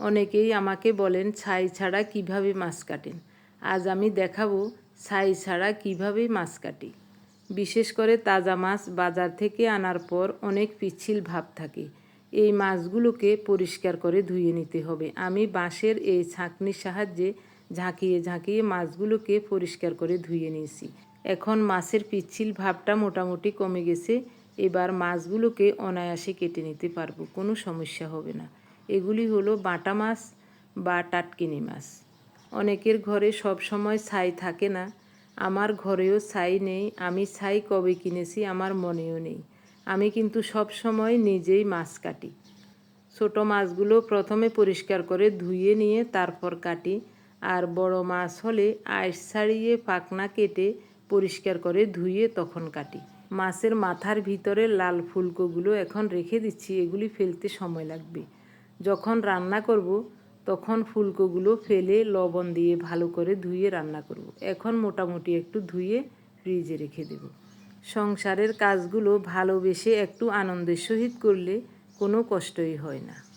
অনেকেই আমাকে বলেন, ছাই ছাড়া কীভাবে মাছ কাটেন? আজ আমি দেখাবো ছাই ছাড়া কীভাবে মাছ কাটি। বিশেষ করে তাজা মাছ বাজার থেকে আনার পর অনেক পিচ্ছিল ভাব থাকে। এই মাছগুলোকে পরিষ্কার করে ধুয়ে নিতে হবে। আমি বাঁশের এই ছাঁকনির সাহায্যে ঝাঁকিয়ে ঝাঁকিয়ে মাছগুলোকে পরিষ্কার করে ধুয়ে নিয়েছি। এখন মাছের পিচ্ছিল ভাবটা মোটামুটি কমে গেছে। এবার মাছগুলোকে অনায়াসে কেটে নিতে পারব, কোনো সমস্যা হবে না। এগুলি হলো বাটা মাছ বা টাটকিনি মাছ। অনেকের ঘরে সব সময় ছাই থাকে না। আমার ঘরেও ছাই নেই, আমি ছাই কবে কিনেছি আমার মনেও নেই। আমি কিন্তু সব সময় নিজেই মাছ কাটি। ছোট মাছগুলো প্রথমে পরিষ্কার করে ধুয়ে নিয়ে তারপর কাটি, আর বড় মাছ হলে আইস ছাড়িয়ে পাকনা কেটে পরিষ্কার করে ধুয়ে তখন কাটি। মাছের মাথার ভিতরে লাল ফুলকোগুলো এখন রেখে দিচ্ছি, এগুলি ফেলতে সময় লাগবে। যখন রান্না করব, তখন ফুলকোগুলো ফেলে লবণ দিয়ে ভালো করে ধুয়ে রান্না করব। এখন মোটামুটি একটু ধুয়ে ফ্রিজে রেখে দেব। সংসারের কাজগুলো ভালোবেসে একটু আনন্দের সহিত করলে কোনো কষ্টই হয় না।